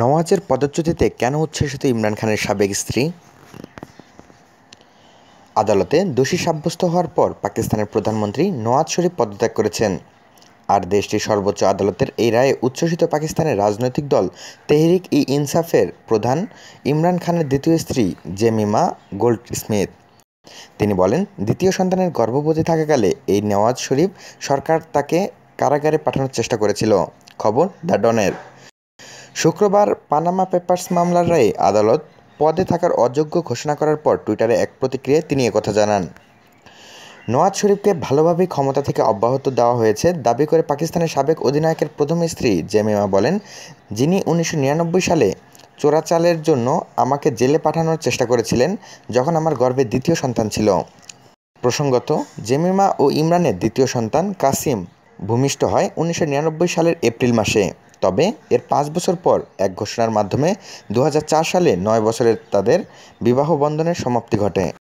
নওয়াজের পদচ্যুতিতে কেন উচ্ছ্বসিত ইমরান খানের সাবেক স্ত্রী? আদালতে দোষী সাব্যস্ত হওয়ার পর পাকিস্তানের প্রধানমন্ত্রী নওয়াজ শরীফ পদত্যাগ করেছেন। আর দেশটির সর্বোচ্চ আদালতের এই রায়ে উচ্ছ্বসিত পাকিস্তানের রাজনৈতিক দল তেহরিক ই ইনসাফের প্রধান ইমরান খানের দ্বিতীয় স্ত্রী জেমিমা গোল্ড স্মিথ তিনি বলেন, দ্বিতীয় সন্তানের গর্ভবতী থাকাকালে এই নওয়াজ শরীফ সরকার তাকে কারাগারে পাঠানোর চেষ্টা করেছিল। খবর দ্য ডনের। শুক্রবার পানামা পেপার্স মামলার রায়ে আদালত পদে থাকার অযোগ্য ঘোষণা করার পর টুইটারে এক প্রতিক্রিয়ায় তিনি একথা জানান। নওয়াজ শরীফকে ভালোভাবেই ক্ষমতা থেকে অব্যাহত দেওয়া হয়েছে দাবি করে পাকিস্তানের সাবেক অধিনায়কের প্রথম স্ত্রী জেমিমা বলেন, যিনি উনিশশো নিরানব্বই সালে চোরাচালের জন্য আমাকে জেলে পাঠানোর চেষ্টা করেছিলেন যখন আমার গর্ভে দ্বিতীয় সন্তান ছিল। প্রসঙ্গত, জেমিমা ও ইমরানের দ্বিতীয় সন্তান কাসিম ভূমিষ্ঠ হয় উনিশশো নিরানব্বই সালের এপ্রিল মাসে। তবে এর পাঁচ বছর পর এক ঘোষণার মাধ্যমে দু হাজার চার সালে নয় বছরের তাদের বিবাহ বন্ধনের সমাপ্তি ঘটে।